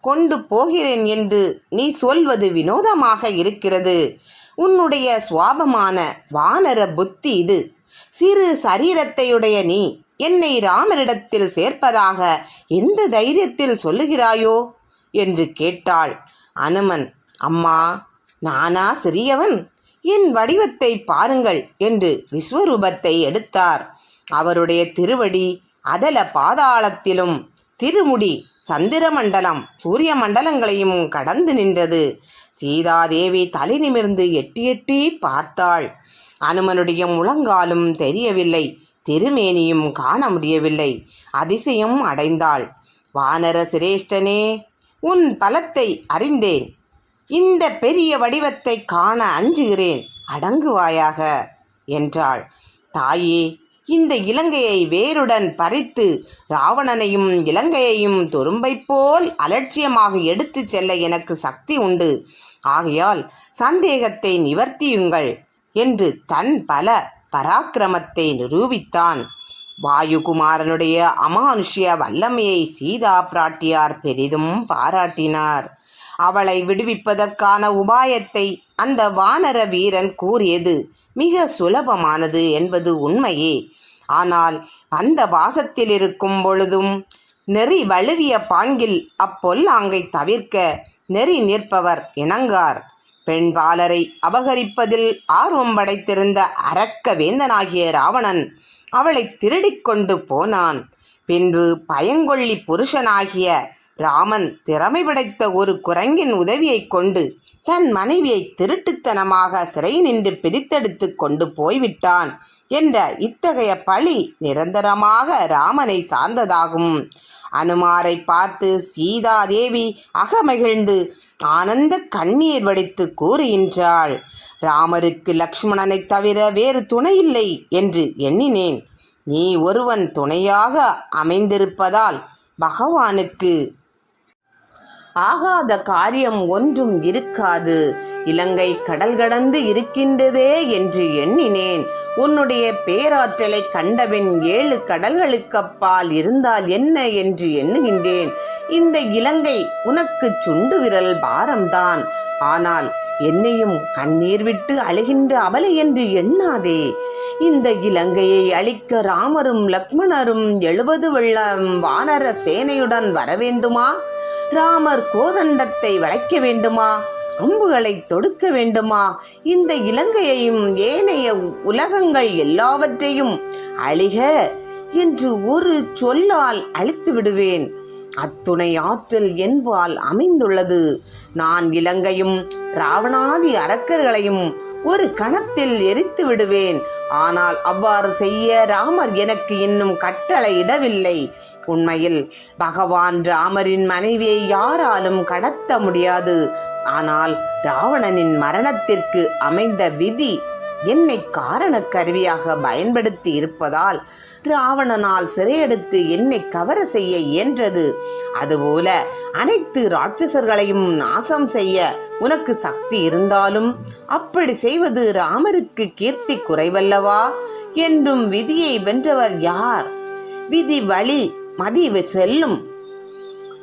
கொண்டு போகிறேன் என்று நீ சொல்வது வினோதமாக இருக்கிறது. உன்னுடைய சுவாபமான வானர புத்தி இது. சிறு சரீரத்தையுடைய நீ என்னை ராமரிடத்தில் சேர்ப்பதாக எந்த தைரியத்தில் சொல்லுகிறாயோ? என்று கேட்டாள். அனுமன் அம்மா நானா சிறியவன்? என் வடிவத்தை பாருங்கள் என்று விஸ்வரூபத்தை எடுத்தார். அவருடைய திருவடி அதல பாதாளத்திலும் திருமுடி சந்திரமண்டலம். சூரிய மண்டலங்களையும் கடந்து நின்றது. சீதாதேவி தலை நிமிர்ந்து எட்டி எட்டி பார்த்தாள். அனுமனுடைய முழங்காலும் தெரியவில்லை. திருமேனியும் காண முடியவில்லை. அதிசயம் அடைந்தாள். வானர சிரேஷ்டனே உன் பலத்தை அறிந்தேன். இந்த பெரிய வடிவத்தை காண அஞ்சுகிறேன். அடங்குவாயாக என்றாள். தாயே இந்த இலங்கையை வேருடன் பறித்து ராவணனையும் இலங்கையையும் துரும்பை போல் அலட்சியமாக எடுத்துச் செல்ல எனக்கு சக்தி உண்டு. ஆகையால் சந்தேகத்தை நிவர்த்தியுங்கள் என்று தன் பல பராக்கிரமத்தை நிரூபித்தான். வாயுகுமாரனுடைய அமானுஷ்ய வல்லமையை சீதா பிராட்டியார் பெரிதும் பாராட்டினார். அவளை விடுவிப்பதற்கான உபாயத்தை அந்த வானர வீரன் கூறியது மிக சுலபமானது என்பது உண்மையே. ஆனால் அந்த வாசத்தில் இருக்கும் பொழுதும் நெறி வழுவிய பாங்கில் அப்பொல்லாங்கை தவிர்க்க நெறி நிற்பவர் இணங்கார். பெண்பாலரை அபகரிப்பதில் ஆர்வம் படைத்திருந்த அரக்க வேந்தனாகிய ராவணன் அவளை திருடிக் கொண்டு போனான். பின்பு பயங்கொள்ளி புருஷனாகிய ராமன் திறமை படைத்த ஒரு குரங்கின் உதவியைக் கொண்டு தன் மனைவியை திருட்டுத்தனமாக சிறை நின்று பிரித்தெடுத்து கொண்டு போய்விட்டான். என்ற இத்தகைய பழி நிரந்தரமாக ராமனை சார்ந்ததாகும். அனுமாரை பார்த்து சீதாதேவி அகமகிழ்ந்து ஆனந்த கண்ணீர் வடித்து கூறுகின்றாள். ராமருக்கு லக்ஷ்மணனைத் தவிர வேறு துணையில்லை என்று எண்ணினேன். நீ ஒருவன் துணையாக அமைந்திருப்பதால் பகவானுக்கு ஆகாத காரியம் ஒன்றும் இருக்காது. இலங்கை கடல் கடந்து இருக்கின்றதே என்று எண்ணினேன். உன்னுடைய பேராற்றலை கண்டபின் ஏழு கடல்களுக்கப்பால் இருந்தால் என்ன என்று எண்ணுகின்றேன். இந்த இலங்கை உனக்கு சுண்டு விரல் பாரம்தான். ஆனால் என்னையும் கண்ணீர் விட்டு அழுகின்ற அவலை என்று எண்ணாதே. இந்த இலங்கையை அழிக்க ராமரும் லக்ஷ்மணரும் எழுபது வெள்ளம் வானர சேனையுடன் வரவேண்டுமா? ராமர் கோதண்டத்தை வளைக்க வேண்டுமா? அம்புகளை தொடுக்க வேண்டுமா? இந்த இலங்கையையும் ஏனைய உலகங்கள் எல்லாவற்றையும் அழிக என்று ஒரு சொல்லால் அழித்து விடுவேன். அத்துணை ஆற்றல் என்பால் அமைந்துள்ளது. நான் இலங்கையும் ராவணாதி அரக்கர்களையும் ஒரு கணத்தில் எரித்து விடுவேன். ஆனால் அவ்வாறு செய்ய ராமர் எனக்கு இன்னும் கட்டளை இடவில்லை உண்மையில் பகவான் ராமரின் மனைவியை யாராலும் கடத்த முடியாது. ஆனால் ராவணனின் மரணத்திற்கு அமைந்த விதி என்னை காரண கருவியாக பயன்படுத்தி இருப்பதால் ஆவணனால் சிறையெடுத்து என்னை கவர செய்ய இயன்றது. அதுபோல அனைத்து ராட்சசர்களையும் நாசம் செய்ய உனக்கு சக்தி இருந்தாலும் அப்படி செய்வது ராமருக்கு கீர்த்தி குறைவல்லவா? என்றும் விதியை வென்றவர் யார்? விதி வழி மதி செல்லும்.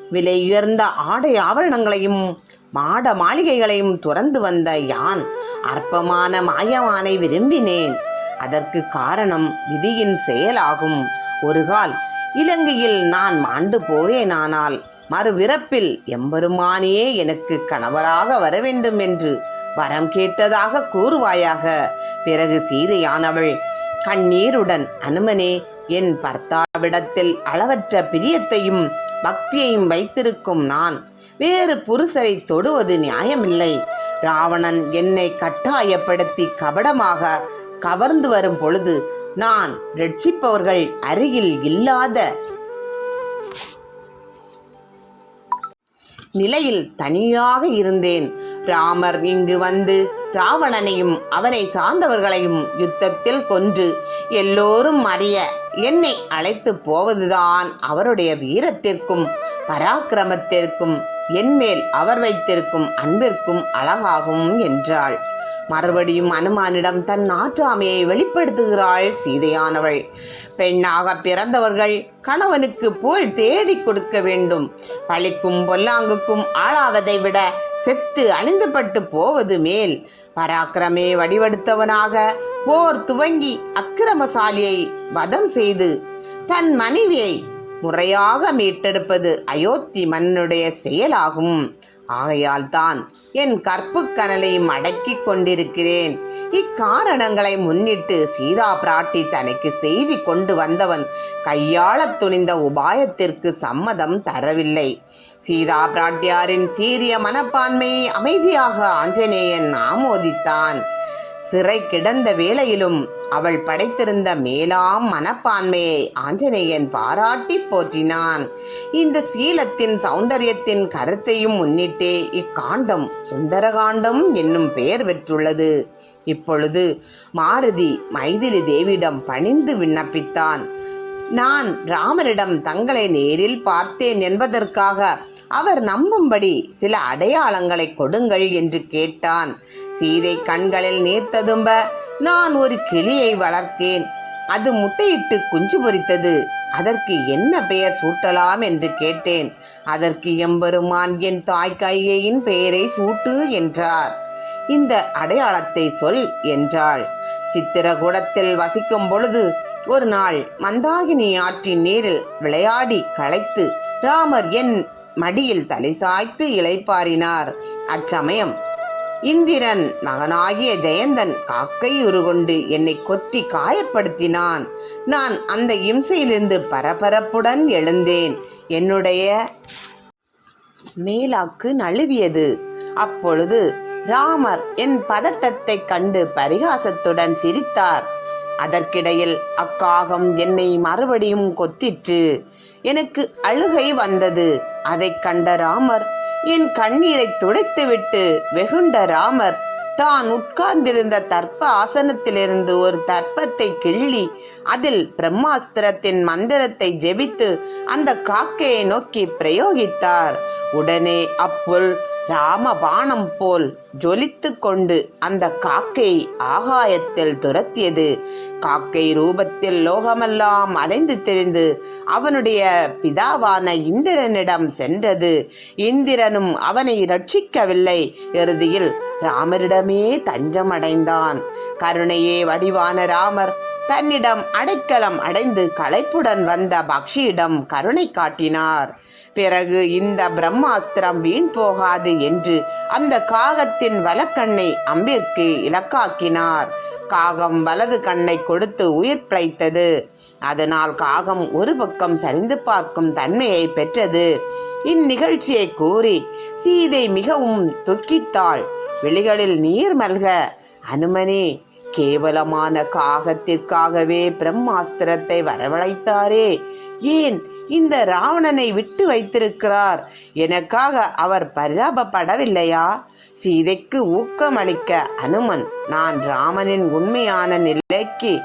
விலை உயர்ந்த ஆடை ஆவரணங்களையும் மாட மாளிகைகளையும் துறந்து வந்த யான் அற்பமான மாயமானை விரும்பினேன். அதற்கு காரணம் விதியின் செயலாகும். ஒருகால் இலங்கையில் நான் மாண்டு போவேனானால் மறுபிறப்பில் எம்பெருமானே எனக்கு கணவராக வர வேண்டும் என்று வரம் கேட்டதாக கூறுவாயாக. பிறகு சீதையானவள் கண்ணீருடன் அனுமனே என் பர்த்தாவிடத்தில் அளவற்ற பிரியத்தையும் பக்தியையும் வைத்திருக்கும் நான். வேறு புருஷரை தொடுவது நியாயமில்லை. ராவணன் என்னை கட்டாயப்படுத்தி கபடமாக கவர்ந்து வரும் பொழுது நான் ரட்சிப்பவர்கள் அருகில் இல்லாத நிலையில் தனியாக இருந்தேன். ராமர் இங்கு வந்து ராவணனையும் அவனை சார்ந்தவர்களையும் யுத்தத்தில் கொன்று எல்லோரும் அறிய என்னை அழைத்து போவதுதான் அவருடைய வீரத்திற்கும் பராக்கிரமத்திற்கும் என்மேல் அவர் வைத்திருக்கும் அன்பிற்கும் அழகாகும் என்றாள். மறுபடியும் அனுமானிடம் தன் ஆற்றாமையை வெளிப்படுத்துகிறாள் சீதையானவள். பெண்ணாக பிறந்தவர்கள் கணவனுக்கு புகழ் தேடி கொடுக்க வேண்டும். பழிக்கும் பொல்லாங்குக்கும் ஆளாவதை விட செத்து அழிந்துபட்டு போவது மேல். பராக்கிரமே வடிவெடுத்தவனாக போர் துவங்கி அக்கிரமசாலியை வதம் செய்து தன் மனைவியை முறையாக மீட்டெடுப்பது அயோத்தி மன்னனுடைய செயலாகும். ஆகையால் தான் என் கற்பு கனலையும் அடக்கிக் கொண்டிருக்கிறேன். இக்காரணங்களை முன்னிட்டு சீதா பிராட்டி தனக்கு செய்தி கொண்டு வந்தவன் கையாளத் துணிந்த உபாயத்திற்கு சம்மதம் தரவில்லை. சீதா பிராட்டியாரின் சீரிய மனப்பான்மையை அமைதியாக ஆஞ்சநேயன் ஆமோதித்தான். சிறை கிடந்த வேளையிலும் அவள் படைத்திருந்த மேலாம் மனப்பான்மையை ஆஞ்சநேயன் பாராட்டி போற்றினான். இந்த சீலத்தின் சௌந்தரியத்தின் கருத்தையும் முன்னிட்டே இக்காண்டம் சுந்தரகாண்டம் என்னும் பெயர் பெற்றுள்ளது. இப்பொழுது மாருதி மைதிலி தேவியிடம் பணிந்து விண்ணப்பித்தான். நான் ராமரிடம் தங்களை நேரில் பார்த்தேன் என்பதற்காக அவர் நம்பும்படி சில அடையாளங்களை கொடுங்கள் என்று கேட்டான். சீதை கண்களில் நீர் ததும்ப நான் ஒரு கிளியை வளர்த்தேன். அது முட்டையிட்டு குஞ்சு பொறித்தது அதற்கு என்ன பெயர் சூட்டலாம் என்று கேட்டேன். அதற்கு எம்பெருமான் என் தாய் கையையின் பெயரை சூட்டு என்றார். இந்த அடையாளத்தை சொல் என்றாள். சித்திரகூடத்தில் வசிக்கும் பொழுது ஒரு நாள் மந்தாகினி ஆற்றின் நீரில் விளையாடி களைத்து ராமர் என் மடியில் தலை சாய்த்து இளைப்பாரினார் அச்சமயம் இந்திரன் மகனாகிய ஜெயந்தன் காக்கை உருகொண்டு என்னை கொத்தி காயப்படுத்தினான். நான் அந்த இம்சையிலிருந்து பரபரப்புடன் எழுந்தேன். என்னுடைய மேலாக்கு நழுவியது. அப்பொழுது ராமர் என் பதட்டத்தைக் கண்டு பரிகாசத்துடன் சிரித்தார். அதற்கிடையில் அக்காகம் என்னை மறுபடியும் கொத்திற்று. எனக்கு அழுகை வந்தது. அதைக் கண்ட ராமர் என் கண்ணீரை துடைத்துவிட்டு வெகுண்ட ராமர் தான் உட்கார்ந்திருந்த தர்ப்ப ஆசனத்திலிருந்து ஒரு தர்ப்பத்தை கிள்ளி அதில் பிரம்மாஸ்திரத்தின் மந்திரத்தை ஜெபித்து அந்த காக்கையை நோக்கி பிரயோகித்தார். உடனே அப்புல் ராமபானம் போல் ஜொலித்து கொண்டு அந்த காக்கை ஆகாயத்தில் துரத்தியது. காக்கை ரூபத்தில் லோகமெல்லாம் அலைந்து திரிந்து அவனுடைய பிதாவான இந்திரனிடம் சென்றது. இந்திரனும் அவனை ரட்சிக்கவில்லை இறுதியில் ராமரிடமே தஞ்சமடைந்தான். கருணையே வடிவான ராமர் தன்னிடம் அடைக்கலம் அடைந்து களைப்புடன் வந்த பக்ஷியிடம் கருணை காட்டினார். பிறகு இந்த பிரம்மாஸ்திரம் வீண் போகாது என்று அந்த காகத்தின் வலக்கண்ணை அம்பிற்கு இலக்காக்கினார். காகம் வலது கண்ணை கொடுத்து உயிர் பிழைத்தது. அதனால் காகம் ஒரு பக்கம் சரிந்து பார்க்கும் தன்மையை பெற்றது. இந்நிகழ்ச்சியை கூறி சீதை மிகவும் துக்கித்தாள். விழிகளில் நீர் மல்க அனுமனே கேவலமான காகத்திற்காகவே பிரம்மாஸ்திரத்தை வரவழைத்தாரே. ஏன் இந்த ராவணனை விட்டு வைத்திருக்கிறார். எனக்காக அவர் பரிதாபப்படவில்லையா? சீதைக்கு ஊக்கமளிக்க அனுமன் நான் ராமனின் உண்மையான நிலைக்கு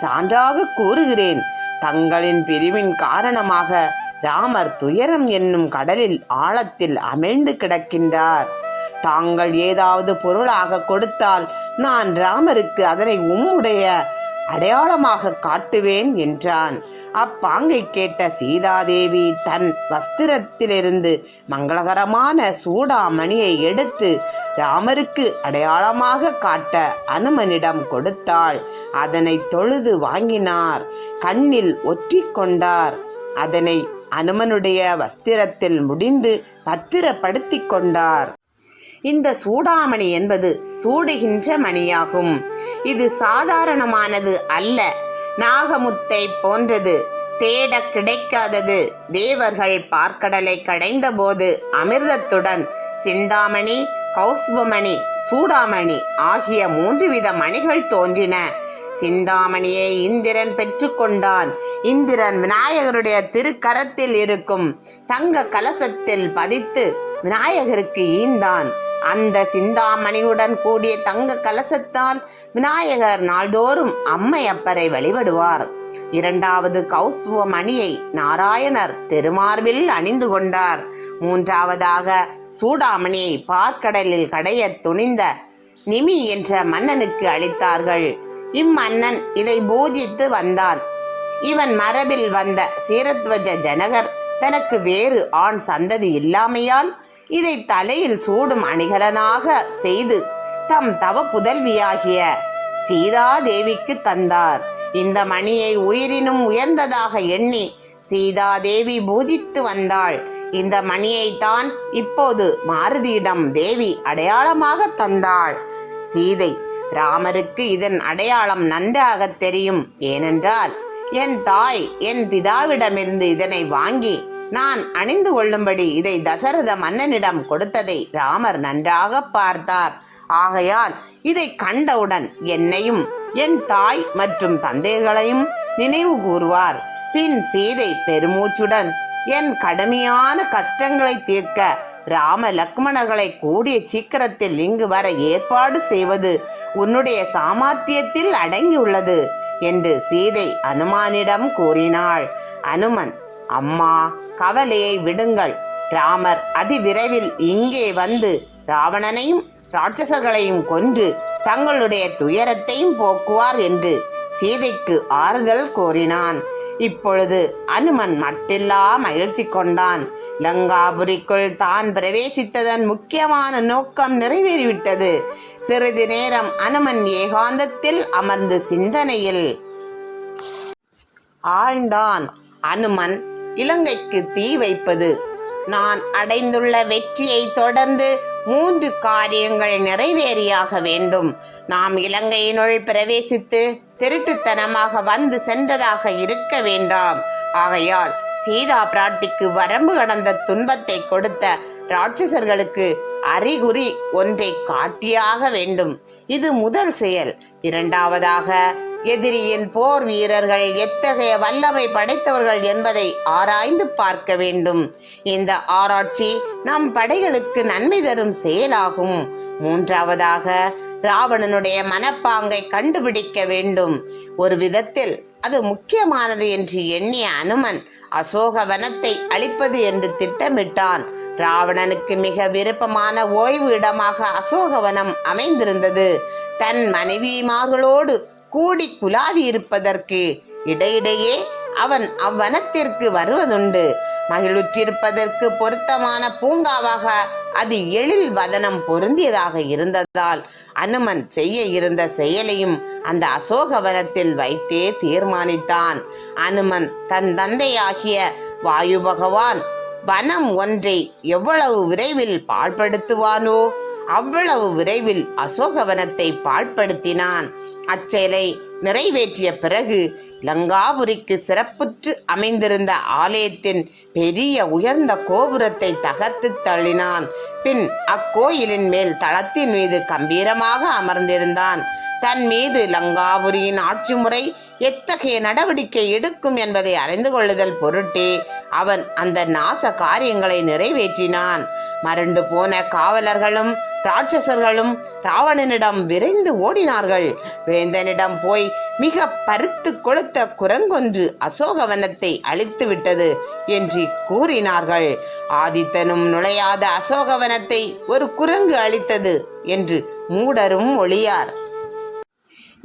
சான்றாக கூறுகிறேன். தங்களின் பிரிவின் காரணமாக ராமர் துயரம் என்னும் கடலில் ஆழத்தில் அமிழ்ந்து கிடக்கின்றார். தாங்கள் ஏதாவது பொருளாக கொடுத்தால் நான் ராமருக்கு அதனை உம்முடைய அடையாளமாக காட்டுவேன் என்றான். அப்பாங்கை கேட்ட சீதாதேவி தன் வஸ்திரத்திலிருந்து மங்களகரமான சூடாமணியை எடுத்து ராமருக்கு அடையாளமாக காட்ட அனுமனிடம் கொடுத்தாள். அதனை தொழுது வாங்கினார். கண்ணில் ஒற்றிக்கொண்டார் அதனை அனுமனுடைய வஸ்திரத்தில் முடிந்து பத்திரப்படுத்திக் கொண்டார். இந்த சூடாமணி என்பது சூடுகின்ற மணியாகும். இது சாதாரணமானது அல்ல. நாகமுத்தை போன்றது. தேட கிடைக்காதது. தேவர்கள் பார்க்கடலை கடைந்தபோது அமிர்தத்துடன் சிந்தாமணி கௌஸ்பமணி சூடாமணி ஆகிய மூன்று வித மணிகள் தோன்றின. சிந்தாமணியை இந்திரன் பெற்றுக்கொண்டான் இந்திரன் விநாயகருடைய திருக்கரத்தில் இருக்கும் தங்க கலசத்தில் பதித்து விநாயகருக்கு ஈந்தான். அந்த சிந்தாமணியுடன் கூடிய தங்க கலசத்தால் விநாயகர் நாள்தோறும் அம்மையப்பரை வழிபடுவார். இரண்டாவது கௌசுவ மணியை நாராயணர் திருமார்பில் அணிந்து கொண்டார். மூன்றாவதாக சூடாமணியை பார்க்கடலில் கடைய துணிந்த நிமி என்ற மன்னனுக்கு அளித்தார்கள். இம்மன்னன் இதை பூஜித்து வந்தான். இவன் மரபில் வந்த சீரத்வஜ ஜனகர் தனக்கு வேறு ஆண் சந்ததி இல்லாமையால் இதை தலையில் சூடும் அணிகலனாக செய்து தம் தவ புதல்வியாகிய சீதாதேவிக்கு தந்தார். இந்த மணியை உயிரினும் உயர்ந்ததாக எண்ணி சீதாதேவி பூஜித்து வந்தாள். இந்த மணியைத்தான் தான் இப்போது மாருதியிடம் தேவி அடையாளமாக தந்தாள். சீதை ராமருக்கு இதன் அடையாளம் நன்றாக தெரியும். ஏனென்றால் என் தாய் என் பிதாவிடமிருந்து இதனை வாங்கி நான் அணிந்து கொள்ளும்படி இதை தசரத மன்னனிடம் கொடுத்ததை ராமர் நன்றாக பார்த்தார். ஆகையால் இதை கண்டவுடன் என்னையும் என் தாய் மற்றும் தந்தைகளையும் நினைவு கூறுவார். பின் சீதை பெருமூச்சுடன் என் கடுமையான கஷ்டங்களை தீர்க்க ராம லக்மணர்களை கூடிய சீக்கிரத்தில் இங்கு வர ஏற்பாடு செய்வது உன்னுடைய சாமர்த்தியத்தில் அடங்கியுள்ளது என்று சீதை அனுமானிடம் கூறினாள். அனுமன் அம்மா கவலையை விடுங்கள். ராமர் அதிவிரைவில் இங்கே வந்து ராவணனையும் ராட்சசர்களையும் கொன்று தங்களுடைய துயரத்தையும் போக்குவார் என்று சீதைக்கு ஆறுதல் கூறினான். இப்பொழுது அனுமன் மட்டில்லா மகிழ்ச்சி கொண்டான். லங்காபுரிக்குள் தான் பிரவேசித்ததன் முக்கியமான நோக்கம் நிறைவேறிவிட்டது. சிறிது நேரம் அனுமன் ஏகாந்தத்தில் அமர்ந்து சிந்தனையில் ஆழ்ந்தான். அனுமன் இலங்கைக்கு தீ வைப்பது. நான் அடைந்துள்ள வெற்றியை தொடர்ந்து மூன்று காரியங்கள் நிறைவேறியாக வேண்டும். நாம் இலங்கையினுள் பிரவேசித்து திருட்டுத்தனமாக வந்து சென்றதாக இருக்க வேண்டாம். ஆகையால் சீதா பிராட்டிக்கு வரம்பு கடந்த துன்பத்தை கொடுத்த ராட்சசர்களுக்கு அறிகுறி ஒன்றை காட்டியாக வேண்டும். இது முதல் செயல். இரண்டாவதாக எதிரியின் போர் வீரர்கள் எத்தகைய வல்லமை படைத்தவர்கள் என்பதை ஆராய்ந்து பார்க்க வேண்டும். இந்த ஆராய்ச்சி நம் படைகளுக்கு நன்மை தரும் செயலாகும். மூன்றாவதாக ராவணனுடைய மனப்பாங்கை கண்டுபிடிக்க வேண்டும். ஒரு விதத்தில் அது முக்கியமானது என்று எண்ணிய அனுமன் அசோக வனத்தை அழிப்பது என்று திட்டமிட்டான். ராவணனுக்கு மிக விருப்பமான ஓய்வு இடமாக அசோகவனம் அமைந்திருந்தது. தன் மனைவிமார்களோடு கூடி குலாவி இருப்பதற்கு இடையிடையே அவன் அவ்வனத்திற்கு வருவதுண்டு. மகிழ்ச்சியிருப்பதற்கு பொருத்தமான பூங்காவாக அது எழில் வதனம் பொருந்தியதாக இருந்ததால் அனுமன் செய்ய இருந்த செயலையும் அந்த அசோகவனத்தில் வைத்தே தீர்மானித்தான். அனுமன் தன் தந்தையாகிய வாயு பகவான் வனம் ஒன்றை எவ்வளவு விரைவில் பாழ்படுத்துவானோ அவ்வளவு விரைவில் அசோகவனத்தை பாழ்படுத்தினான். அச்செயலை நிறைவேற்றிய பிறகு லங்காபுரிக்கு சிறப்புற்று அமைந்திருந்த ஆலயத்தின் பெரிய உயர்ந்த கோபுரத்தை தகர்த்து தள்ளினான். பின் அக்கோயிலின் மேல் தளத்தின் மீது கம்பீரமாக அமர்ந்திருந்தான். தன் மீது லங்காபுரியின் ஆட்சி முறை எத்தகைய நடவடிக்கை எடுக்கும் என்பதை அறிந்து கொள்ளுதல் பொருட்டே. அவன் அந்த நாச காரியங்களை நிறைவேற்றினான். மறண்டு போன காவலர்களும் ராட்சசர்களும் ராவணனிடம் விரைந்து ஓடினார்கள். வேந்தனிடம் போய் மிக பருத்து கொடுத்த குரங்கொன்று அசோகவனத்தை அழித்து விட்டது என்று கூறினார்கள். ஆதித்தனும் நுழையாத அசோகவனத்தை ஒரு குரங்கு அழித்தது என்று மூடரும் ஒளியார்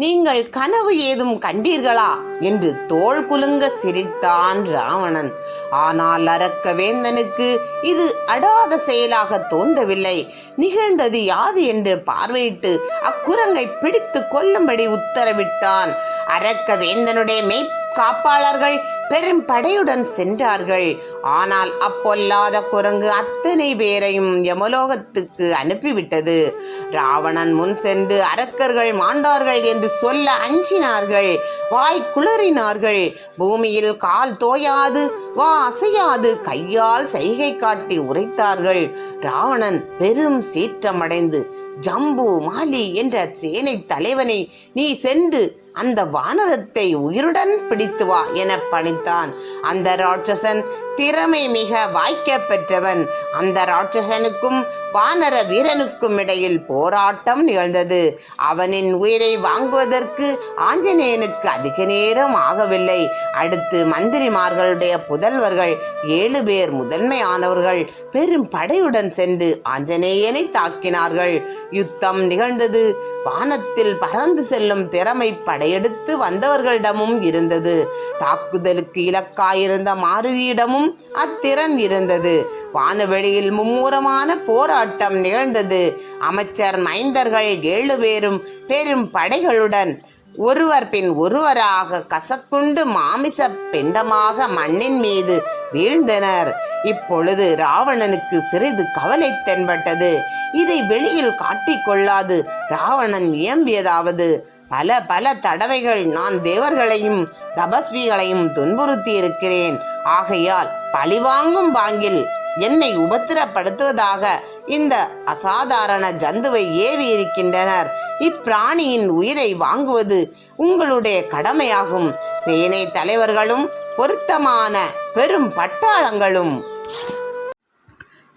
நீங்கள் கனவு ஏதும் கண்டீர்களா? என்று தோல் குலுங்க சிரித்தான் ராவணன். ஆனால் அரக்க வேந்தனுக்கு இது அடாத செயலாக தோன்றவில்லை. நிகழ்ந்தது யாது என்று பார்வையிட்டு அக்குரங்கை பிடித்து கொல்லும்படி உத்தரவிட்டான். அரக்க வேந்தனுடைய மெய் காப்பாளர்கள் பெரும் படையுடன் சென்றார்கள். ஆனால் அப்பொல்லாத குரங்கு அத்தனை பேரையும் யமலோகத்துக்கு அனுப்பிவிட்டது. ராவணன் முன் சென்று அரக்கர்கள் மாண்டார்கள் என்று சொல்ல அஞ்சினார்கள். வாய் குளறினார்கள். பூமியில் கால் தோயாது வா அசையாது கையால் சைகை காட்டி உரைத்தார்கள். ராவணன் பெரும் சீற்றமடைந்து ஜம்பு மாலி என்ற சேனை தலைவனை நீ சென்று அந்த வானரத்தை உயிருடன் பிடித்து வா என பணித்தான். அந்த ராட்சசன் திறமை மிக வாய்க்க பெற்றவன். அந்த ராட்சசனுக்கும் வானர வீரனுக்கும் இடையில் போராட்டம் நிகழ்ந்தது. அவனின் உயிரை வாங்குவதற்கு ஆஞ்சநேயனுக்கு அதிக நேரம் ஆகவில்லை. அடுத்து மந்திரிமார்களுடைய புதல்வர்கள் ஏழு பேர் முதன்மையானவர்கள் பெரும் படையுடன் சென்று ஆஞ்சநேயனை தாக்கினார்கள். யுத்தம் நிகழ்ந்தது. வானத்தில் பறந்து செல்லும் திறமை படை படையெடுத்து வந்தவர்களிடமும் இருந்தது. தாக்குதலுக்கு இலக்காயிருந்த மாருதியிடமும் அத்திறன் இருந்தது. வானவெளியில் மும்முரமான போராட்டம் நிகழ்ந்தது. அமைச்சர் மைந்தர்கள் ஏழு பேரும் பெரும் படைகளுடன் ஒருவர் பின் ஒருவராக கசக்குண்டு மாமிச பிண்டமாக மண்ணின் மீது வீழ்ந்தனர். இப்பொழுது ராவணனுக்கு சிறிது கவலை தென்பட்டது. இதை வெளியில் காட்டிக்கொள்ளாது ராவணன் இயம்பியதாவது பல பல தடவைகள் நான் தேவர்களையும் தபஸ்விகளையும் துன்புறுத்தி இருக்கிறேன் ஆகையால் பழிவாங்கும் பாங்கில் என்னை உபத்திரப்படுத்துவதாக இந்த அசாதாரண ஜந்துவை ஏவி இருக்கின்றனர் இப்பிராணியின் உயிரை வாங்குவது உங்களுடைய கடமையாகும். சேனை தலைவர்களும் பொருத்தமான பெரும் பட்டாளங்களும்.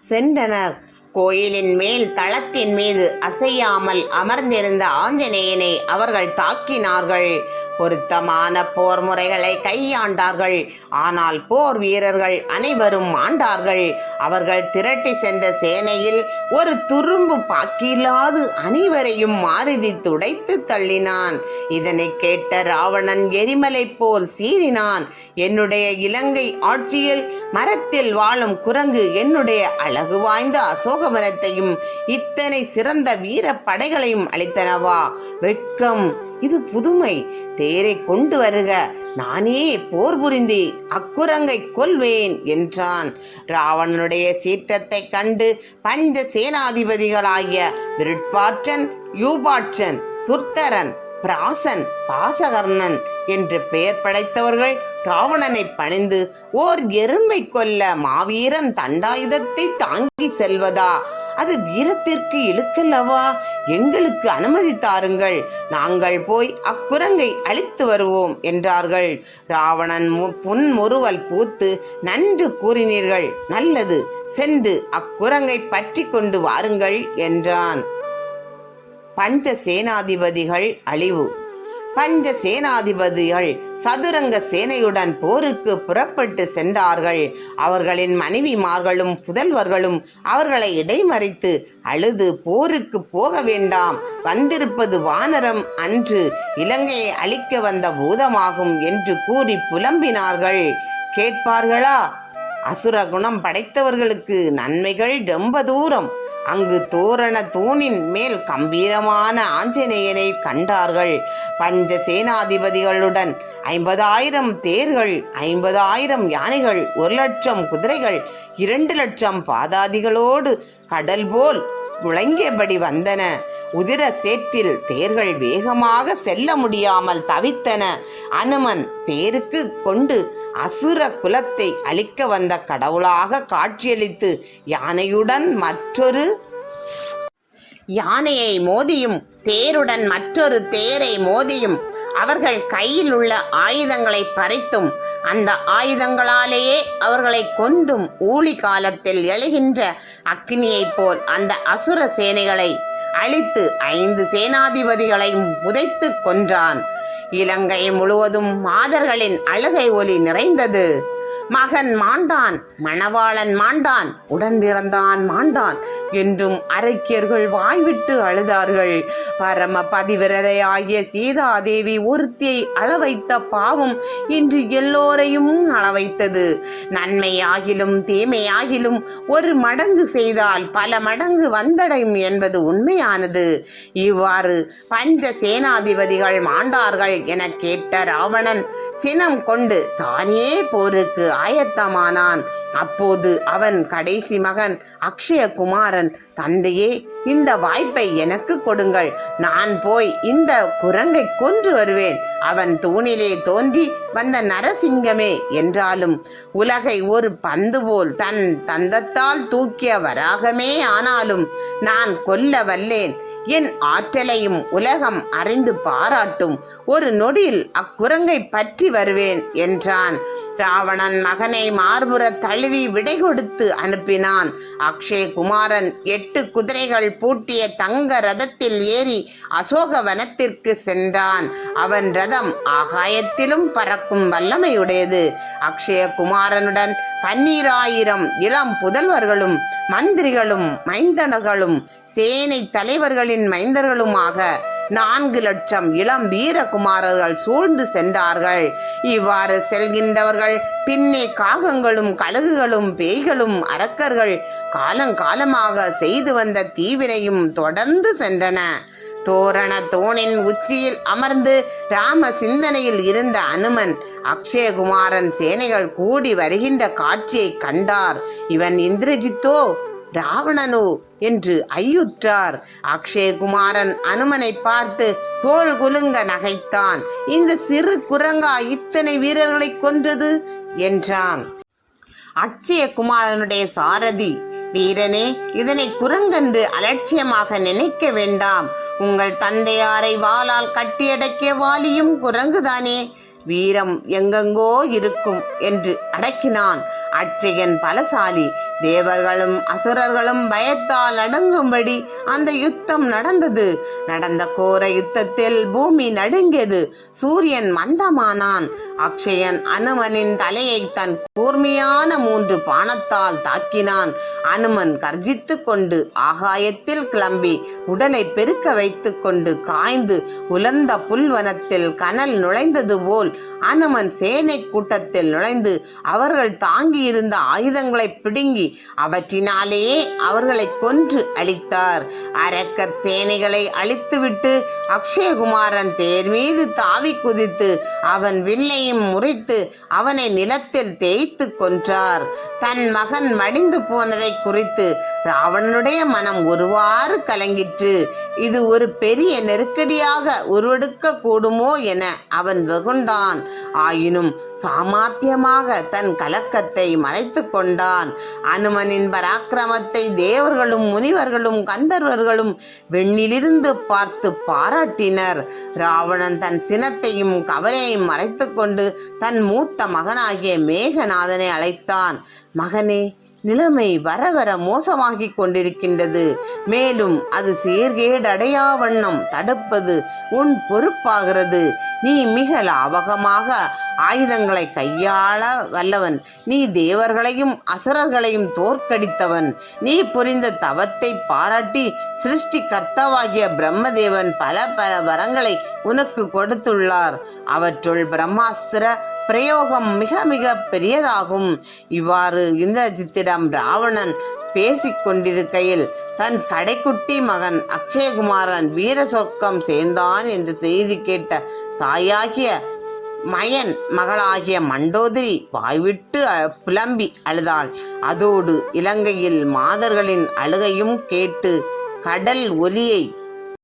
சென்றனர் கோயிலின் மேல் தளத்தின் மீது அசையாமல் அமர்ந்திருந்த ஆஞ்சநேயனை அவர்கள் தாக்கினார்கள். பொருத்தமான போர் முறைகளை கையாண்டார்கள். ஆனால் போர் வீரர்கள் அனைவரும் ஆண்டார்கள். அவர்கள் திரட்டி சென்ற சேனையில் ஒரு துரும்பு பாக்கியில்லாது அனைவரையும் மாருதி துடைத்து தள்ளினான். இதனை கேட்ட ராவணன் எரிமலை போல் சீறினான். என்னுடைய இலங்கை ஆட்சியில் மரத்தில் வாழும் குரங்கு என்னுடைய அழகு வாய்ந்த அசோகவனத்தையும் இத்தனை சிறந்த வீர படைகளையும் அளித்தனவா? வெட்கம். இது புதுமை. தே தேரை கொண்டு வருக. நானே போர் புரிந்து அக்குரங்கை கொல்வேன் என்றான். ராவணனுடைய சீற்றத்தைக் கண்டு பஞ்ச சேனாதிபதிகளாகிய விருட்பாற்றன் யூபாற்றன் துர்த்தரன் பிராசன் பாசகர்ணன் என்று பெயர் படைத்தவர்கள் ராவணனை பணிந்து ஓர் எறும்பை கொல்ல மாவீரன் தண்டாயுதத்தை தாங்கி செல்வதா? அது வீரத்திற்கு இழுக்கல்லவா எங்களுக்கு அனுமதி தாருங்கள். நாங்கள் போய் அக்குரங்கை அழித்து வருவோம் என்றார்கள். ராவணன் மு- புன்முறுவல் பூத்து நன்று கூறினீர்கள். நல்லது சென்று அக்குரங்கை பற்றி கொண்டு வாருங்கள் என்றான். பஞ்ச சேனாதிபதிகள் அழிவு. பஞ்ச சேனாதிபதிகள் சதுரங்க சேனையுடன் போருக்கு புறப்பட்டு சென்றார்கள். அவர்களின் மனைவிமார்களும் புதல்வர்களும் அவர்களை இடைமறித்து அழுது போருக்கு போக வேண்டாம் வந்திருப்பது வானரம் அன்று இலங்கையை அழிக்க வந்த பூதமாகும் என்று கூறி புலம்பினார்கள். கேட்பார்களா? அசுர குணம் படைத்தவர்களுக்கு நன்மைகள் ரொம்ப தூரம். அங்கு தோரண தூணின் மேல் கம்பீரமான ஆஞ்சநேயனை கண்டார்கள். பஞ்ச சேனாதிபதிகளுடன் ஐம்பதாயிரம் தேர்கள் ஐம்பதாயிரம் யானைகள் ஒரு லட்சம் குதிரைகள் இரண்டு லட்சம் பாதாதிகளோடு கடல் போல் முழங்கியபடி வந்தன. உதிர சேற்றில் தேர்கள் வேகமாக செல்ல முடியாமல் தவித்தன. அனுமன் பேருக்கு கொண்டு அசுர குலத்தை அழிக்க வந்த கடவுளாக காட்சியளித்து யானையுடன் மற்றொரு யானையை மோதியும் தேருடன் மற்றொரு தேரை மோதியும் அவர்கள் கையில் உள்ள ஆயுதங்களை பறித்தும் அந்த ஆயுதங்களாலேயே அவர்களை கொண்டும் ஊழி காலத்தில் எழுகின்ற அக்னியைப் போல் அந்த அசுர சேனைகளை அழித்து ஐந்து சேனாதிபதிகளையும் உதைத்து கொன்றான். இலங்கை முழுவதும் மாதர்களின் அழுகை ஒலி நிறைந்தது. மகன் மாண்டான் மணவாளன் மாண்டான் உடன் பிறந்தான் மாண்டான் என்றும் அரக்கியர்கள் வாய்விட்டு அழுதார்கள். பரம பதிவிரதையாகிய சீதாதேவி ஒருத்தியை அளவைத்த பாவம் இன்று எல்லோரையும் அளவைத்தது. நன்மையாகிலும் தீமையாகிலும் ஒரு மடங்கு செய்தால் பல மடங்கு வந்தடையும் என்பது உண்மையானது. இவ்வாறு பஞ்ச சேனாதிபதிகள் மாண்டார்கள் என கேட்ட ராவணன் சினம் கொண்டு தானே போருக்கு ஆயத்தமானான் அப்போது அவன் கடைசி மகன் அக்ஷயகுமாரன் தந்தையே இந்த வாய்ப்பை எனக்கு கொடுங்கள். நான் போய் இந்த குரங்கை கொன்று வருவேன். அவன் தூணிலே தோன்றி வந்த நரசிங்கமே என்றாலும் உலகை ஒரு பந்து போல் தன் தந்தத்தால் தூக்கிய வராகமே ஆனாலும் நான் கொல்ல வல்லேன். என் ஆற்றலையும் உலகம் அறிந்து பாராட்டும். ஒரு நொடியில் அக்குரங்கை பற்றி வருவேன் என்றான். ராவணன் மகனை மார்புற தழுவி விடை கொடுத்து அனுப்பினான். அக்ஷய குமாரன் எட்டு குதிரைகள் பூட்டிய தங்க ரதத்தில் ஏறி அசோக வனத்திற்கு சென்றான். அவன் ரதம் ஆகாயத்திலும் பறக்கும் வல்லமையுடையது. அக்ஷய குமாரனுடன் பன்னீராயிரம் இளம் புதல்வர்களும் மந்திரிகளும் மைந்தனர்களும் சேனை தலைவர்களின் மைந்தர்களுமாக நான்கு லட்சம் இளம் வீரகுமாரர்கள் சூழ்ந்து சென்றார்கள். இவ்வாறு செல்கின்றவர்கள் பின்னே காகங்களும் கழுகுகளும் பேய்களும் அரக்கர்கள் காலங்காலமாக செய்து வந்த தீவினையும் தொடர்ந்து சென்றன. தோரண தோணின் உச்சியில் அமர்ந்து ராம சிந்தனையில் இருந்த அனுமன் அக்ஷயகுமாரன் சேனைகள் கூடி வருகின்ற காட்சியை கண்டார். இவன் இந்திரஜித்தோ? ராவணனோ? என்று ஐயுற்றார். அக்ஷயகுமாரன் அனுமனை பார்த்து தோள் குலுங்க நகைத்தான். இந்த சிறு குரங்கா இத்தனை வீரர்களை கொன்றது? என்றான். அட்சயகுமாரனுடைய சாரதி வீரனே இதனை குரங்கென்று அலட்சியமாக நினைக்க வேண்டாம். உங்கள் தந்தையாரை வாளால் கட்டியடக்கிய வாலியும் குரங்குதானே? வீரம் எங்கெங்கோ இருக்கும் என்று அடக்கினான் அட்சயன் பலசாலி. தேவர்களும் அசுரர்களும் பயத்தால் அடங்கும்படி அந்த யுத்தம் நடந்தது. நடந்த கோர யுத்தத்தில் பூமி நடுங்கியது. சூரியன் மந்தமானான். அக்ஷயன் அனுமனின் தலையை தன் கூர்மையான மூன்று பானத்தால் தாக்கினான். அனுமன் கர்ஜித்து கொண்டு ஆகாயத்தில் கிளம்பி உடலை பெருக்க வைத்துக்கொண்டு காய்ந்து உலர்ந்த புல்வனத்தில் கனல் நுழைந்தது போல் அனுமன் சேனை கூட்டத்தில் நுழைந்து அவர்கள் தாங்கியிருந்த ஆயுதங்களை பிடுங்கி அவற்றினாலேயே அவர்களை கொன்று அழித்தார். அரக்கர் சேனைகளை அழித்துவிட்டு அக்ஷயகுமாரன் தேர் மீது தாவி குதித்து அவன் வில்லையும் முறித்து அவனை நிலத்தில் தேய்த்து கொன்றார். தன் மகன் மடிந்து போனதை குறித்து ராவணனுடைய மனம் ஒருவாறு கலங்கிற்று. இது ஒரு பெரிய நெருக்கடியாக உருவெடுக்க கூடுமோ என அவன் வெகுண்டான் ஆயினும் சாமர்த்தியமாக தன் கலக்கத்தை மறைத்து கொண்டான். அனுமனின் பராக்கிரமத்தை தேவர்களும் முனிவர்களும் கந்தர்வர்களும் வெண்ணிலிருந்து பார்த்து பாராட்டினர். ராவணன் தன் சினத்தையும் கவலையையும் மறைத்து கொண்டு தன் மூத்த மகனாகிய மேகநாதனை அழைத்தான். மகனே நிலைமை வர வர மோசமாகிக் கொண்டிருக்கின்றது. மேலும் அது சீர்கேடடையா வண்ணம் தடுப்பது உன் பொறுப்பாகிறது. நீ மிக லாபகமாக ஆயுதங்களை கையாள வல்லவன். நீ தேவர்களையும் அசுரர்களையும் தோற்கடித்தவன். நீ புரிந்த தவத்தை பாராட்டி சிருஷ்டி கர்த்தாவாகிய பிரம்மதேவன் பல பல வரங்களை உனக்கு கொடுத்துள்ளார். அவற்றுள் பிரம்மாஸ்திர பிரயோகம் மிக மிக பெரியதாகும். இவ்வாறு இந்திரஜித்திடம் ராவணன் பேசிக்கொண்டிருக்கையில் தன் கடைக்குட்டி மகன் அக்ஷயகுமாரன் வீர சொர்க்கம் சேர்ந்தான் என்று செய்தி கேட்ட தாயாகிய மயன் மகளாகிய மண்டோதரி வாய்விட்டு புலம்பி அழுதாள். அதோடு இலங்கையில் மாதர்களின் அழுகையும் கேட்டு கடல் ஒலியை